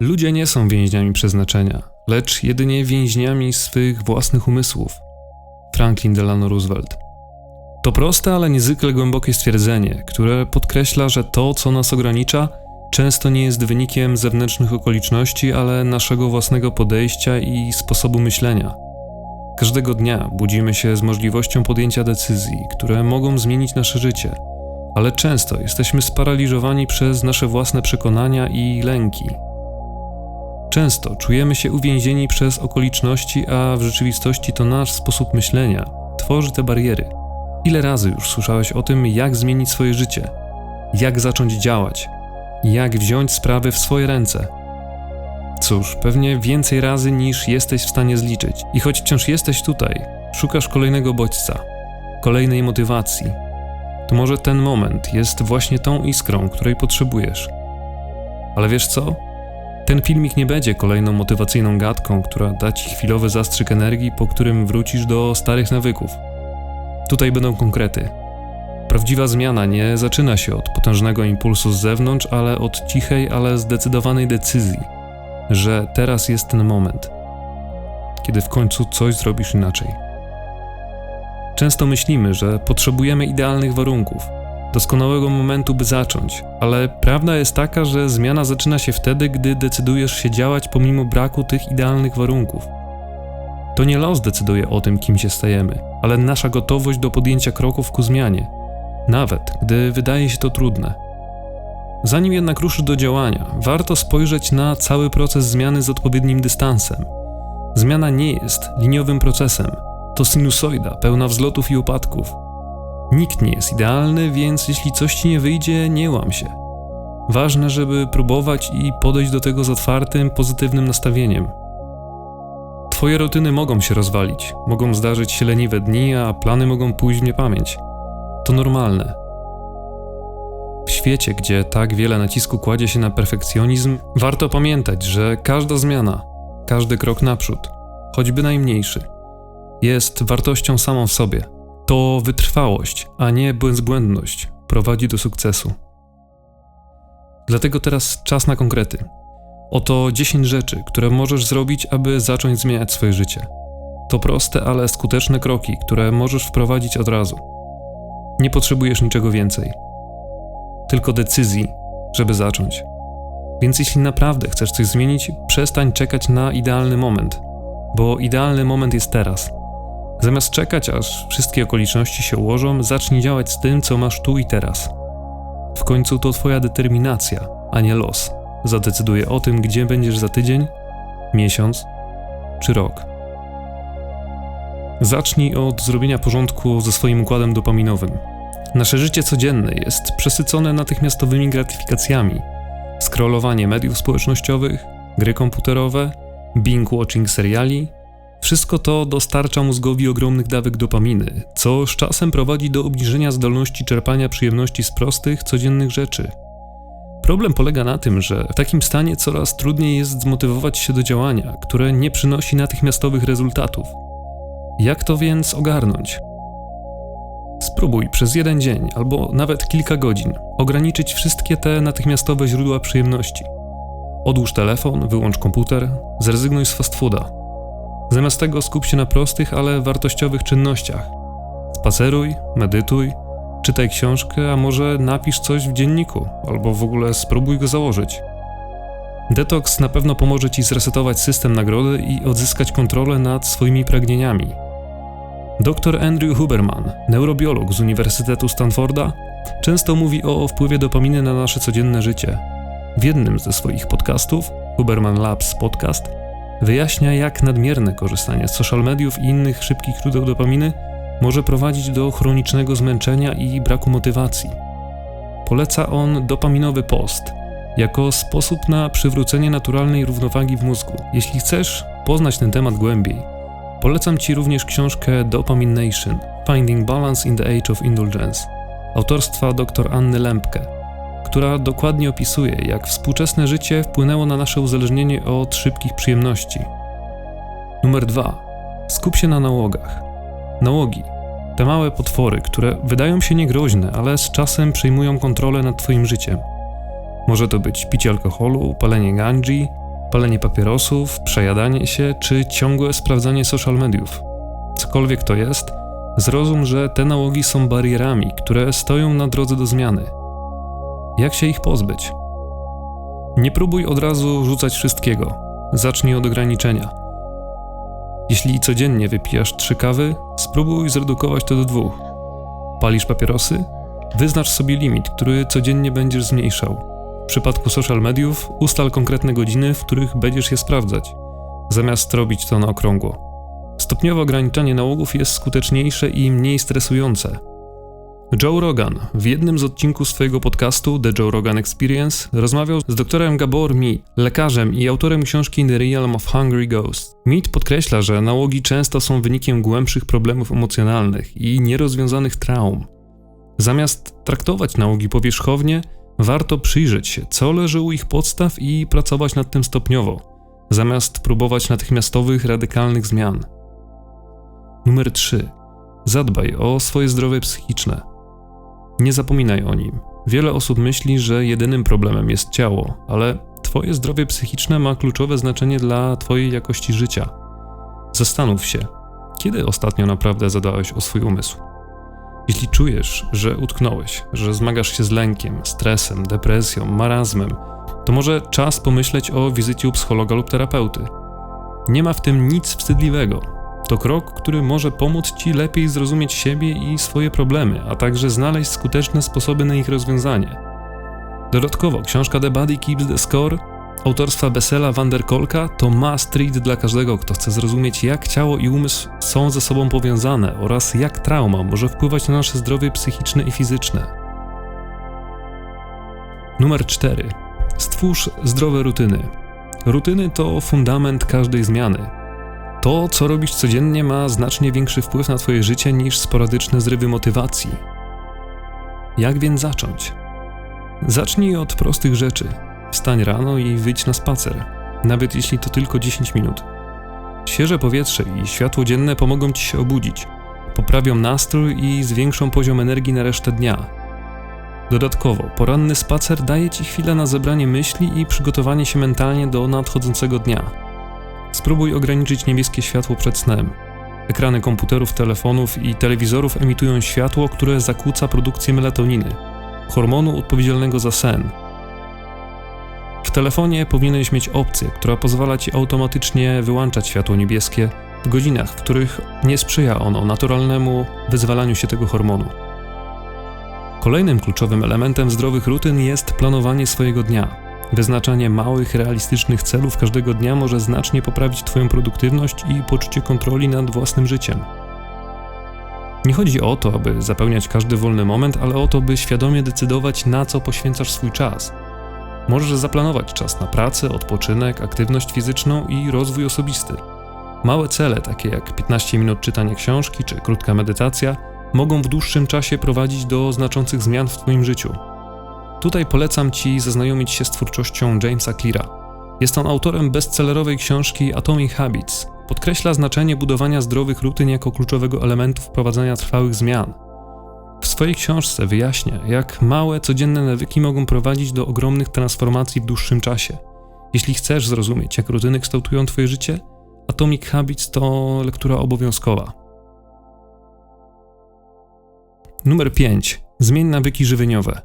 Ludzie nie są więźniami przeznaczenia, lecz jedynie więźniami swych własnych umysłów. Franklin Delano Roosevelt. To proste, ale niezwykle głębokie stwierdzenie, które podkreśla, że to, co nas ogranicza, często nie jest wynikiem zewnętrznych okoliczności, ale naszego własnego podejścia i sposobu myślenia. Każdego dnia budzimy się z możliwością podjęcia decyzji, które mogą zmienić nasze życie, ale często jesteśmy sparaliżowani przez nasze własne przekonania i lęki. Często czujemy się uwięzieni przez okoliczności, a w rzeczywistości to nasz sposób myślenia tworzy te bariery. Ile razy już słyszałeś o tym, jak zmienić swoje życie, jak zacząć działać, jak wziąć sprawy w swoje ręce? Cóż, pewnie więcej razy niż jesteś w stanie zliczyć. I choć wciąż jesteś tutaj, szukasz kolejnego bodźca, kolejnej motywacji, to może ten moment jest właśnie tą iskrą, której potrzebujesz. Ale wiesz co? Ten filmik nie będzie kolejną motywacyjną gadką, która da ci chwilowy zastrzyk energii, po którym wrócisz do starych nawyków. Tutaj będą konkrety. Prawdziwa zmiana nie zaczyna się od potężnego impulsu z zewnątrz, ale od cichej, ale zdecydowanej decyzji, że teraz jest ten moment, kiedy w końcu coś zrobisz inaczej. Często myślimy, że potrzebujemy idealnych warunków, doskonałego momentu, by zacząć, ale prawda jest taka, że zmiana zaczyna się wtedy, gdy decydujesz się działać pomimo braku tych idealnych warunków. To nie los decyduje o tym, kim się stajemy, ale nasza gotowość do podjęcia kroków ku zmianie, nawet gdy wydaje się to trudne. Zanim jednak ruszysz do działania, warto spojrzeć na cały proces zmiany z odpowiednim dystansem. Zmiana nie jest liniowym procesem, to sinusoida pełna wzlotów i upadków. Nikt nie jest idealny, więc jeśli coś ci nie wyjdzie, nie łam się. Ważne, żeby próbować i podejść do tego z otwartym, pozytywnym nastawieniem. Twoje rutyny mogą się rozwalić, mogą zdarzyć się leniwe dni, a plany mogą pójść w niepamięć. To normalne. W świecie, gdzie tak wiele nacisku kładzie się na perfekcjonizm, warto pamiętać, że każda zmiana, każdy krok naprzód, choćby najmniejszy, jest wartością samą w sobie. To wytrwałość, a nie bezbłędność prowadzi do sukcesu. Dlatego teraz czas na konkrety. Oto 10 rzeczy, które możesz zrobić, aby zacząć zmieniać swoje życie. To proste, ale skuteczne kroki, które możesz wprowadzić od razu. Nie potrzebujesz niczego więcej, tylko decyzji, żeby zacząć. Więc jeśli naprawdę chcesz coś zmienić, przestań czekać na idealny moment, bo idealny moment jest teraz. Zamiast czekać, aż wszystkie okoliczności się ułożą, zacznij działać z tym, co masz tu i teraz. W końcu to Twoja determinacja, a nie los, zadecyduje o tym, gdzie będziesz za tydzień, miesiąc czy rok. Zacznij od zrobienia porządku ze swoim układem dopaminowym. Nasze życie codzienne jest przesycone natychmiastowymi gratyfikacjami. Scrollowanie mediów społecznościowych, gry komputerowe, binge-watching seriali, wszystko to dostarcza mózgowi ogromnych dawek dopaminy, co z czasem prowadzi do obniżenia zdolności czerpania przyjemności z prostych, codziennych rzeczy. Problem polega na tym, że w takim stanie coraz trudniej jest zmotywować się do działania, które nie przynosi natychmiastowych rezultatów. Jak to więc ogarnąć? Spróbuj przez jeden dzień albo nawet kilka godzin ograniczyć wszystkie te natychmiastowe źródła przyjemności. Odłóż telefon, wyłącz komputer, zrezygnuj z fast fooda. Zamiast tego skup się na prostych, ale wartościowych czynnościach. Spaceruj, medytuj, czytaj książkę, a może napisz coś w dzienniku, albo w ogóle spróbuj go założyć. Detoks na pewno pomoże ci zresetować system nagrody i odzyskać kontrolę nad swoimi pragnieniami. Dr Andrew Huberman, neurobiolog z Uniwersytetu Stanforda, często mówi o wpływie dopaminy na nasze codzienne życie. W jednym ze swoich podcastów, Huberman Labs Podcast, wyjaśnia, jak nadmierne korzystanie z social mediów i innych szybkich źródeł dopaminy może prowadzić do chronicznego zmęczenia i braku motywacji. Poleca on dopaminowy post jako sposób na przywrócenie naturalnej równowagi w mózgu. Jeśli chcesz poznać ten temat głębiej, polecam Ci również książkę Dopamine Nation – Finding Balance in the Age of Indulgence autorstwa dr Anny Lempke, która dokładnie opisuje, jak współczesne życie wpłynęło na nasze uzależnienie od szybkich przyjemności. Numer 2. Skup się na nałogach. Nałogi te małe potwory, które wydają się niegroźne, ale z czasem przejmują kontrolę nad Twoim życiem. Może to być picie alkoholu, palenie gandzi, Palenie papierosów, przejadanie się czy ciągłe sprawdzanie social mediów. Cokolwiek to jest, zrozum, że te nałogi są barierami, które stoją na drodze do zmiany. Jak się ich pozbyć? Nie próbuj od razu rzucać wszystkiego. Zacznij od ograniczenia. Jeśli codziennie wypijasz trzy kawy, spróbuj zredukować to do dwóch. Palisz papierosy? Wyznacz sobie limit, który codziennie będziesz zmniejszał. W przypadku social mediów ustal konkretne godziny, w których będziesz je sprawdzać, zamiast robić to na okrągło. Stopniowe ograniczanie nałogów jest skuteczniejsze i mniej stresujące. Joe Rogan w jednym z odcinków swojego podcastu The Joe Rogan Experience rozmawiał z doktorem Gabor Mead, lekarzem i autorem książki The Realm of Hungry Ghosts. Mead podkreśla, że nałogi często są wynikiem głębszych problemów emocjonalnych i nierozwiązanych traum. Zamiast traktować nałogi powierzchownie, warto przyjrzeć się, co leży u ich podstaw i pracować nad tym stopniowo, zamiast próbować natychmiastowych, radykalnych zmian. Numer 3. Zadbaj o swoje zdrowie psychiczne. Nie zapominaj o nim. Wiele osób myśli, że jedynym problemem jest ciało, ale Twoje zdrowie psychiczne ma kluczowe znaczenie dla Twojej jakości życia. Zastanów się, kiedy ostatnio naprawdę zadałeś o swój umysł? Jeśli czujesz, że utknąłeś, że zmagasz się z lękiem, stresem, depresją, marazmem, to może czas pomyśleć o wizycie u psychologa lub terapeuty. Nie ma w tym nic wstydliwego. To krok, który może pomóc Ci lepiej zrozumieć siebie i swoje problemy, a także znaleźć skuteczne sposoby na ich rozwiązanie. Dodatkowo, książka The Body Keeps the Score autorstwa Bessela van der Kolka to must read dla każdego, kto chce zrozumieć, jak ciało i umysł są ze sobą powiązane oraz jak trauma może wpływać na nasze zdrowie psychiczne i fizyczne. Numer 4. Stwórz zdrowe rutyny. Rutyny to fundament każdej zmiany. To, co robisz codziennie, ma znacznie większy wpływ na Twoje życie niż sporadyczne zrywy motywacji. Jak więc zacząć? Zacznij od prostych rzeczy. Wstań rano i wyjdź na spacer, nawet jeśli to tylko 10 minut. Świeże powietrze i światło dzienne pomogą ci się obudzić, poprawią nastrój i zwiększą poziom energii na resztę dnia. Dodatkowo, poranny spacer daje ci chwilę na zebranie myśli i przygotowanie się mentalnie do nadchodzącego dnia. Spróbuj ograniczyć niebieskie światło przed snem. Ekrany komputerów, telefonów i telewizorów emitują światło, które zakłóca produkcję melatoniny, hormonu odpowiedzialnego za sen, w telefonie powinieneś mieć opcję, która pozwala ci automatycznie wyłączać światło niebieskie w godzinach, w których nie sprzyja ono naturalnemu wyzwalaniu się tego hormonu. Kolejnym kluczowym elementem zdrowych rutyn jest planowanie swojego dnia. Wyznaczanie małych, realistycznych celów każdego dnia może znacznie poprawić Twoją produktywność i poczucie kontroli nad własnym życiem. Nie chodzi o to, aby zapełniać każdy wolny moment, ale o to, by świadomie decydować, na co poświęcasz swój czas – Możesz zaplanować czas na pracę, odpoczynek, aktywność fizyczną i rozwój osobisty. Małe cele, takie jak 15 minut czytania książki czy krótka medytacja, mogą w dłuższym czasie prowadzić do znaczących zmian w Twoim życiu. Tutaj polecam Ci zaznajomić się z twórczością Jamesa Cleara. Jest on autorem bestsellerowej książki Atomic Habits. Podkreśla znaczenie budowania zdrowych rutyn jako kluczowego elementu wprowadzania trwałych zmian – w swojej książce wyjaśnia, jak małe, codzienne nawyki mogą prowadzić do ogromnych transformacji w dłuższym czasie. Jeśli chcesz zrozumieć, jak rutyny kształtują Twoje życie, Atomic Habits to lektura obowiązkowa. Numer 5. Zmień nawyki żywieniowe.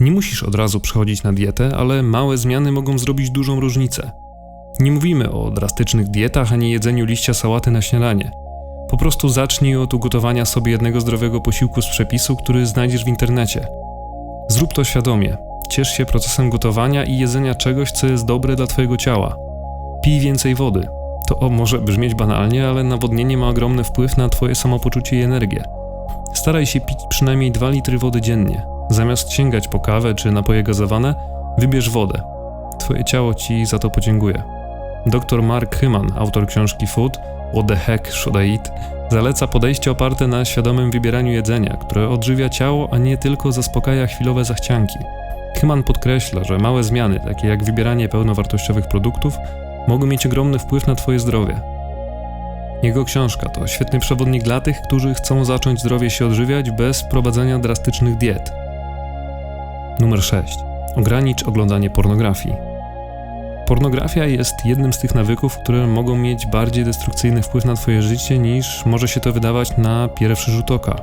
Nie musisz od razu przechodzić na dietę, ale małe zmiany mogą zrobić dużą różnicę. Nie mówimy o drastycznych dietach ani jedzeniu liścia sałaty na śniadanie – po prostu zacznij od ugotowania sobie jednego zdrowego posiłku z przepisu, który znajdziesz w internecie. Zrób to świadomie. Ciesz się procesem gotowania i jedzenia czegoś, co jest dobre dla Twojego ciała. Pij więcej wody. To o, może brzmieć banalnie, ale nawodnienie ma ogromny wpływ na Twoje samopoczucie i energię. Staraj się pić przynajmniej 2 litry wody dziennie. Zamiast sięgać po kawę czy napoje gazowane, wybierz wodę. Twoje ciało Ci za to podziękuje. Dr Mark Hyman, autor książki Food, What the heck should I eat? Zaleca podejście oparte na świadomym wybieraniu jedzenia, które odżywia ciało, a nie tylko zaspokaja chwilowe zachcianki. Hyman podkreśla, że małe zmiany, takie jak wybieranie pełnowartościowych produktów, mogą mieć ogromny wpływ na Twoje zdrowie. Jego książka to świetny przewodnik dla tych, którzy chcą zacząć zdrowie się odżywiać bez wprowadzania drastycznych diet. Numer 6. Ogranicz oglądanie pornografii. pornografia jest jednym z tych nawyków, które mogą mieć bardziej destrukcyjny wpływ na Twoje życie niż może się to wydawać na pierwszy rzut oka.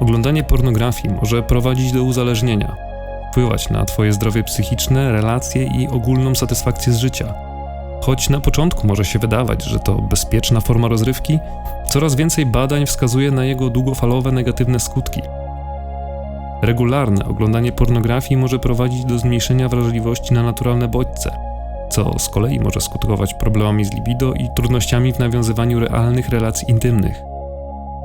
Oglądanie pornografii może prowadzić do uzależnienia, wpływać na Twoje zdrowie psychiczne, relacje i ogólną satysfakcję z życia. Choć na początku może się wydawać, że to bezpieczna forma rozrywki, coraz więcej badań wskazuje na jego długofalowe negatywne skutki. Regularne oglądanie pornografii może prowadzić do zmniejszenia wrażliwości na naturalne bodźce, co z kolei może skutkować problemami z libido i trudnościami w nawiązywaniu realnych relacji intymnych.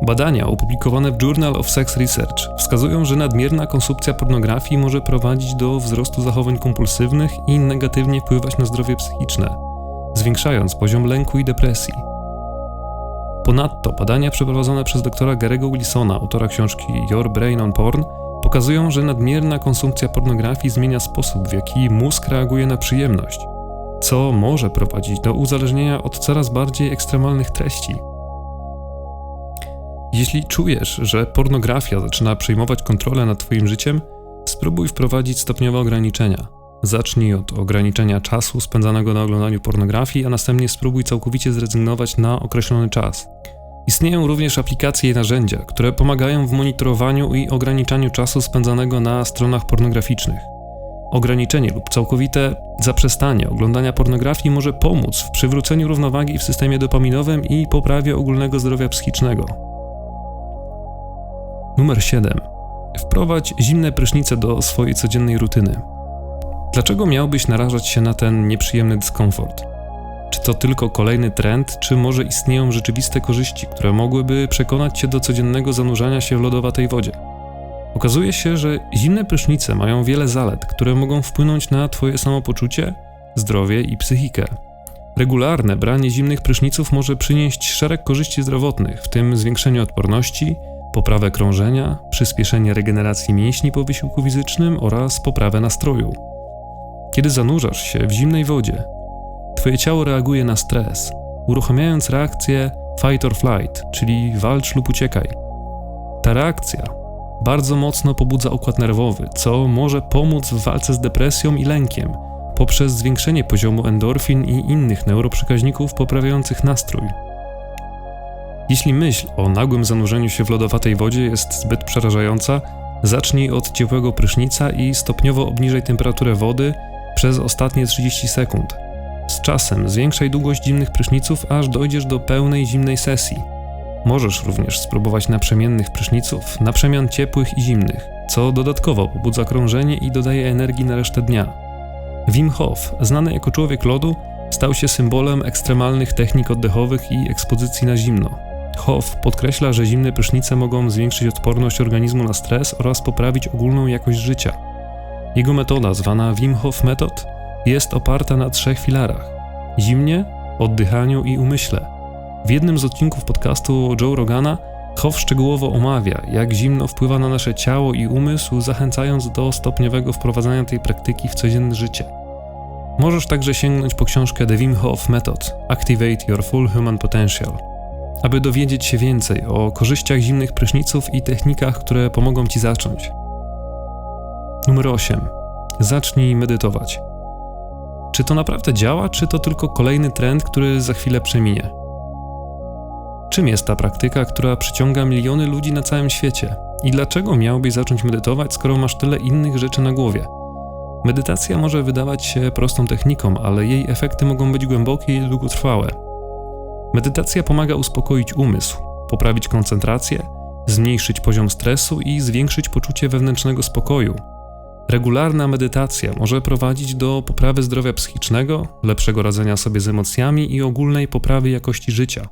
Badania opublikowane w Journal of Sex Research wskazują, że nadmierna konsumpcja pornografii może prowadzić do wzrostu zachowań kompulsywnych i negatywnie wpływać na zdrowie psychiczne, zwiększając poziom lęku i depresji. Ponadto badania przeprowadzone przez doktora Garego Wilsona, autora książki Your Brain on Porn, pokazują, że nadmierna konsumpcja pornografii zmienia sposób, w jaki mózg reaguje na przyjemność, co może prowadzić do uzależnienia od coraz bardziej ekstremalnych treści. Jeśli czujesz, że pornografia zaczyna przejmować kontrolę nad Twoim życiem, spróbuj wprowadzić stopniowe ograniczenia. Zacznij od ograniczenia czasu spędzanego na oglądaniu pornografii, a następnie spróbuj całkowicie zrezygnować na określony czas. Istnieją również aplikacje i narzędzia, które pomagają w monitorowaniu i ograniczaniu czasu spędzanego na stronach pornograficznych. Ograniczenie lub całkowite zaprzestanie oglądania pornografii może pomóc w przywróceniu równowagi w systemie dopaminowym i poprawie ogólnego zdrowia psychicznego. Numer 7. Wprowadź zimne prysznice do swojej codziennej rutyny. Dlaczego miałbyś narażać się na ten nieprzyjemny dyskomfort? Czy to tylko kolejny trend, czy może istnieją rzeczywiste korzyści, które mogłyby przekonać cię do codziennego zanurzania się w lodowatej wodzie? Okazuje się, że zimne prysznice mają wiele zalet, które mogą wpłynąć na Twoje samopoczucie, zdrowie i psychikę. Regularne branie zimnych pryszniców może przynieść szereg korzyści zdrowotnych, w tym zwiększenie odporności, poprawę krążenia, przyspieszenie regeneracji mięśni po wysiłku fizycznym oraz poprawę nastroju. Kiedy zanurzasz się w zimnej wodzie, Twoje ciało reaguje na stres, uruchamiając reakcję fight or flight, czyli walcz lub uciekaj. Ta reakcja bardzo mocno pobudza układ nerwowy, co może pomóc w walce z depresją i lękiem poprzez zwiększenie poziomu endorfin i innych neuroprzekaźników poprawiających nastrój. Jeśli myśl o nagłym zanurzeniu się w lodowatej wodzie jest zbyt przerażająca, zacznij od ciepłego prysznica i stopniowo obniżaj temperaturę wody przez ostatnie 30 sekund. Z czasem zwiększaj długość zimnych pryszniców, aż dojdziesz do pełnej zimnej sesji. Możesz również spróbować naprzemiennych pryszniców, na przemian ciepłych i zimnych, co dodatkowo pobudza krążenie i dodaje energii na resztę dnia. Wim Hof, znany jako człowiek lodu, stał się symbolem ekstremalnych technik oddechowych i ekspozycji na zimno. Hof podkreśla, że zimne prysznice mogą zwiększyć odporność organizmu na stres oraz poprawić ogólną jakość życia. Jego metoda, zwana Wim Hof Method, jest oparta na trzech filarach: zimnie, oddychaniu i umyśle. W jednym z odcinków podcastu Joe Rogana Hoff szczegółowo omawia, jak zimno wpływa na nasze ciało i umysł, zachęcając do stopniowego wprowadzania tej praktyki w codzienne życie. Możesz także sięgnąć po książkę The Wim Hof Method Activate Your Full Human Potential, aby dowiedzieć się więcej o korzyściach zimnych pryszniców i technikach, które pomogą Ci zacząć. Numer 8. Zacznij medytować. Czy to naprawdę działa, czy to tylko kolejny trend, który za chwilę przeminie? Czym jest ta praktyka, która przyciąga miliony ludzi na całym świecie? I dlaczego miałbyś zacząć medytować, skoro masz tyle innych rzeczy na głowie? Medytacja może wydawać się prostą techniką, ale jej efekty mogą być głębokie i długotrwałe. Medytacja pomaga uspokoić umysł, poprawić koncentrację, zmniejszyć poziom stresu i zwiększyć poczucie wewnętrznego spokoju, Regularna medytacja może prowadzić do poprawy zdrowia psychicznego, lepszego radzenia sobie z emocjami i ogólnej poprawy jakości życia.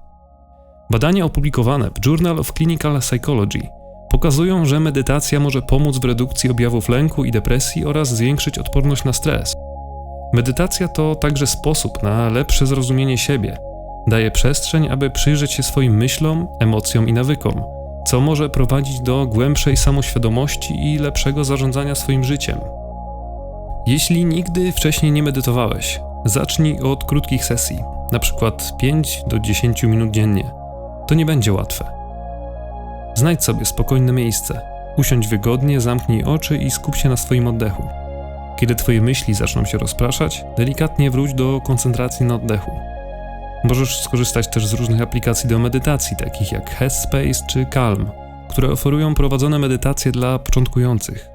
Badania opublikowane w Journal of Clinical Psychology pokazują, że medytacja może pomóc w redukcji objawów lęku i depresji oraz zwiększyć odporność na stres. Medytacja to także sposób na lepsze zrozumienie siebie. Daje przestrzeń, aby przyjrzeć się swoim myślom, emocjom i nawykom co może prowadzić do głębszej samoświadomości i lepszego zarządzania swoim życiem. Jeśli nigdy wcześniej nie medytowałeś, zacznij od krótkich sesji, przykład 5 do 10 minut dziennie. To nie będzie łatwe. Znajdź sobie spokojne miejsce, usiądź wygodnie, zamknij oczy i skup się na swoim oddechu. Kiedy twoje myśli zaczną się rozpraszać, delikatnie wróć do koncentracji na oddechu. Możesz skorzystać też z różnych aplikacji do medytacji, takich jak Headspace czy Calm, które oferują prowadzone medytacje dla początkujących.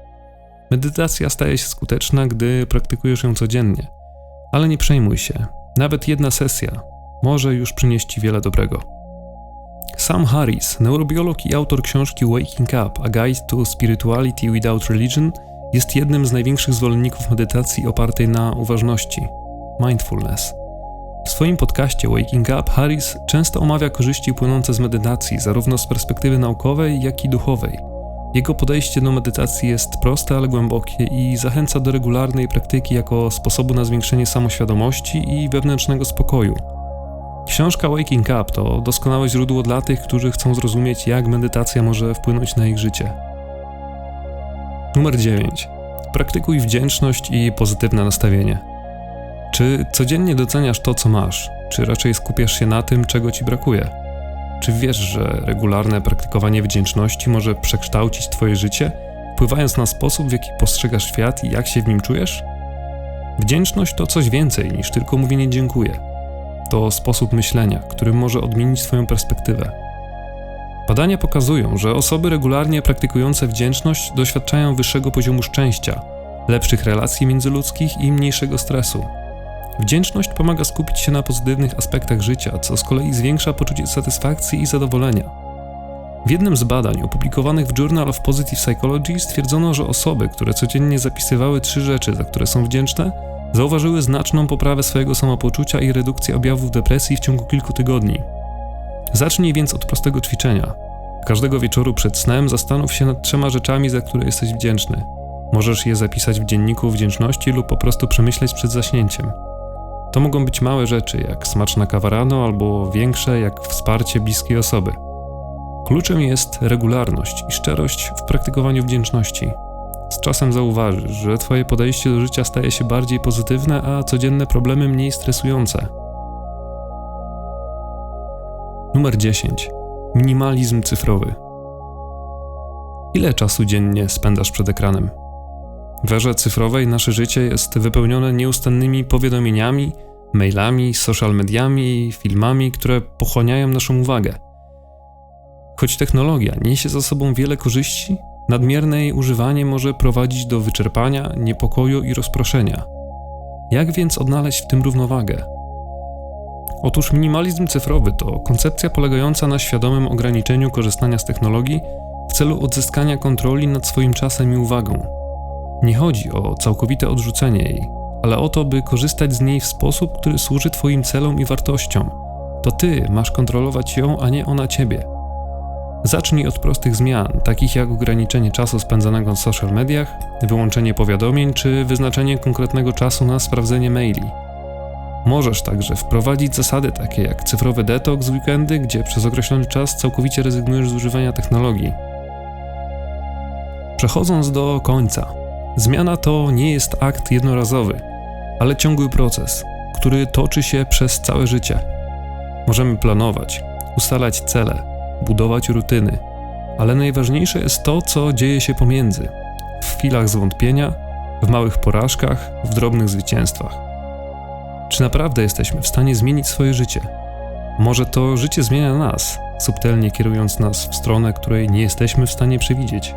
Medytacja staje się skuteczna, gdy praktykujesz ją codziennie. Ale nie przejmuj się, nawet jedna sesja może już przynieść ci wiele dobrego. Sam Harris, neurobiolog i autor książki Waking Up: A Guide to Spirituality Without Religion, jest jednym z największych zwolenników medytacji opartej na uważności mindfulness. W swoim podcaście Waking Up Harris często omawia korzyści płynące z medytacji, zarówno z perspektywy naukowej, jak i duchowej. Jego podejście do medytacji jest proste, ale głębokie i zachęca do regularnej praktyki jako sposobu na zwiększenie samoświadomości i wewnętrznego spokoju. Książka Waking Up to doskonałe źródło dla tych, którzy chcą zrozumieć, jak medytacja może wpłynąć na ich życie. Numer 9. Praktykuj wdzięczność i pozytywne nastawienie. Czy codziennie doceniasz to, co masz, czy raczej skupiasz się na tym, czego ci brakuje? Czy wiesz, że regularne praktykowanie wdzięczności może przekształcić Twoje życie, wpływając na sposób, w jaki postrzegasz świat i jak się w nim czujesz? Wdzięczność to coś więcej niż tylko mówienie dziękuję. To sposób myślenia, który może odmienić Twoją perspektywę. Badania pokazują, że osoby regularnie praktykujące wdzięczność doświadczają wyższego poziomu szczęścia, lepszych relacji międzyludzkich i mniejszego stresu. Wdzięczność pomaga skupić się na pozytywnych aspektach życia, co z kolei zwiększa poczucie satysfakcji i zadowolenia. W jednym z badań opublikowanych w Journal of Positive Psychology stwierdzono, że osoby, które codziennie zapisywały trzy rzeczy, za które są wdzięczne, zauważyły znaczną poprawę swojego samopoczucia i redukcję objawów depresji w ciągu kilku tygodni. Zacznij więc od prostego ćwiczenia. Każdego wieczoru przed snem zastanów się nad trzema rzeczami, za które jesteś wdzięczny. Możesz je zapisać w dzienniku wdzięczności lub po prostu przemyśleć przed zaśnięciem. To mogą być małe rzeczy, jak smaczna kawa rano, albo większe, jak wsparcie bliskiej osoby. Kluczem jest regularność i szczerość w praktykowaniu wdzięczności. Z czasem zauważysz, że Twoje podejście do życia staje się bardziej pozytywne, a codzienne problemy mniej stresujące. Numer 10. Minimalizm cyfrowy. Ile czasu dziennie spędzasz przed ekranem? W erze cyfrowej nasze życie jest wypełnione nieustannymi powiadomieniami, mailami, social mediami i filmami, które pochłaniają naszą uwagę. Choć technologia niesie za sobą wiele korzyści, nadmierne jej używanie może prowadzić do wyczerpania, niepokoju i rozproszenia. Jak więc odnaleźć w tym równowagę? Otóż minimalizm cyfrowy to koncepcja polegająca na świadomym ograniczeniu korzystania z technologii w celu odzyskania kontroli nad swoim czasem i uwagą. Nie chodzi o całkowite odrzucenie jej, ale o to, by korzystać z niej w sposób, który służy Twoim celom i wartościom. To Ty masz kontrolować ją, a nie ona Ciebie. Zacznij od prostych zmian, takich jak ograniczenie czasu spędzanego w social mediach, wyłączenie powiadomień czy wyznaczenie konkretnego czasu na sprawdzenie maili. Możesz także wprowadzić zasady takie jak cyfrowy detoks weekendy, gdzie przez określony czas całkowicie rezygnujesz z używania technologii. Przechodząc do końca, Zmiana to nie jest akt jednorazowy, ale ciągły proces, który toczy się przez całe życie. Możemy planować, ustalać cele, budować rutyny, ale najważniejsze jest to, co dzieje się pomiędzy w chwilach zwątpienia, w małych porażkach, w drobnych zwycięstwach. Czy naprawdę jesteśmy w stanie zmienić swoje życie? Może to życie zmienia nas, subtelnie kierując nas w stronę, której nie jesteśmy w stanie przewidzieć.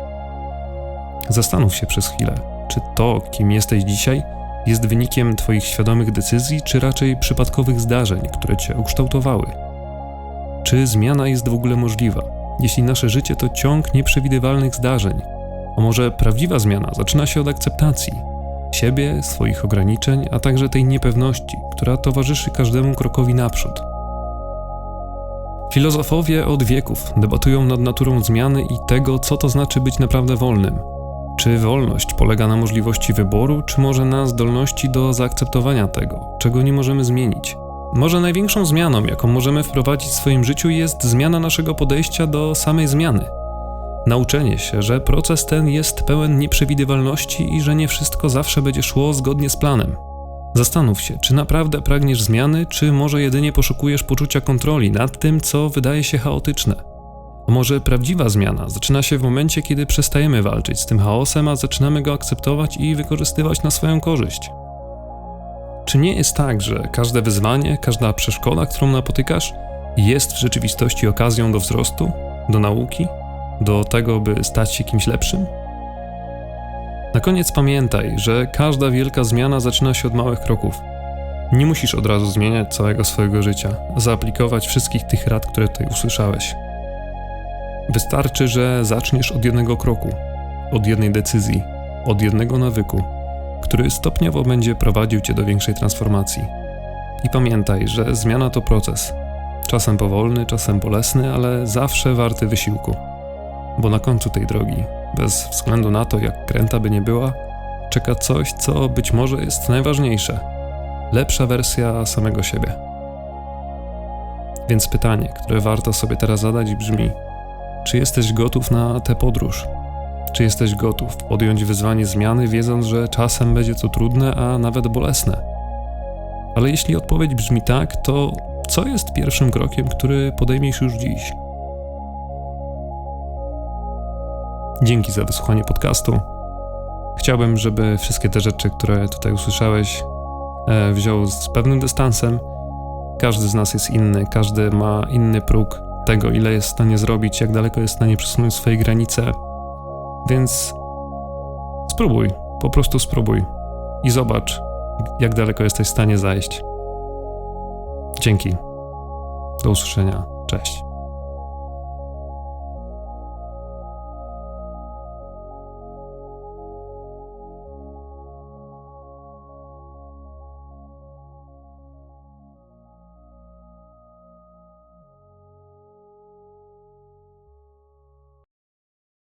Zastanów się przez chwilę, czy to, kim jesteś dzisiaj, jest wynikiem Twoich świadomych decyzji, czy raczej przypadkowych zdarzeń, które Cię ukształtowały. Czy zmiana jest w ogóle możliwa, jeśli nasze życie to ciąg nieprzewidywalnych zdarzeń? A może prawdziwa zmiana zaczyna się od akceptacji siebie, swoich ograniczeń, a także tej niepewności, która towarzyszy każdemu krokowi naprzód. Filozofowie od wieków debatują nad naturą zmiany i tego, co to znaczy być naprawdę wolnym. Czy wolność polega na możliwości wyboru, czy może na zdolności do zaakceptowania tego, czego nie możemy zmienić? Może największą zmianą, jaką możemy wprowadzić w swoim życiu, jest zmiana naszego podejścia do samej zmiany. Nauczenie się, że proces ten jest pełen nieprzewidywalności i że nie wszystko zawsze będzie szło zgodnie z planem. Zastanów się, czy naprawdę pragniesz zmiany, czy może jedynie poszukujesz poczucia kontroli nad tym, co wydaje się chaotyczne. Może prawdziwa zmiana zaczyna się w momencie, kiedy przestajemy walczyć z tym chaosem, a zaczynamy go akceptować i wykorzystywać na swoją korzyść? Czy nie jest tak, że każde wyzwanie, każda przeszkoda, którą napotykasz, jest w rzeczywistości okazją do wzrostu, do nauki, do tego, by stać się kimś lepszym? Na koniec pamiętaj, że każda wielka zmiana zaczyna się od małych kroków. Nie musisz od razu zmieniać całego swojego życia, zaaplikować wszystkich tych rad, które tutaj usłyszałeś. Wystarczy, że zaczniesz od jednego kroku, od jednej decyzji, od jednego nawyku, który stopniowo będzie prowadził cię do większej transformacji. I pamiętaj, że zmiana to proces. Czasem powolny, czasem bolesny, ale zawsze warty wysiłku. Bo na końcu tej drogi, bez względu na to, jak kręta by nie była, czeka coś, co być może jest najważniejsze lepsza wersja samego siebie. Więc pytanie, które warto sobie teraz zadać, brzmi: czy jesteś gotów na tę podróż? Czy jesteś gotów podjąć wyzwanie zmiany, wiedząc, że czasem będzie to trudne, a nawet bolesne? Ale jeśli odpowiedź brzmi tak, to co jest pierwszym krokiem, który podejmiesz już dziś? Dzięki za wysłuchanie podcastu. Chciałbym, żeby wszystkie te rzeczy, które tutaj usłyszałeś, e, wziął z pewnym dystansem. Każdy z nas jest inny, każdy ma inny próg tego, ile jest w stanie zrobić, jak daleko jest w stanie przesunąć swoje granice. Więc spróbuj, po prostu spróbuj i zobacz, jak daleko jesteś w stanie zajść. Dzięki. Do usłyszenia. Cześć.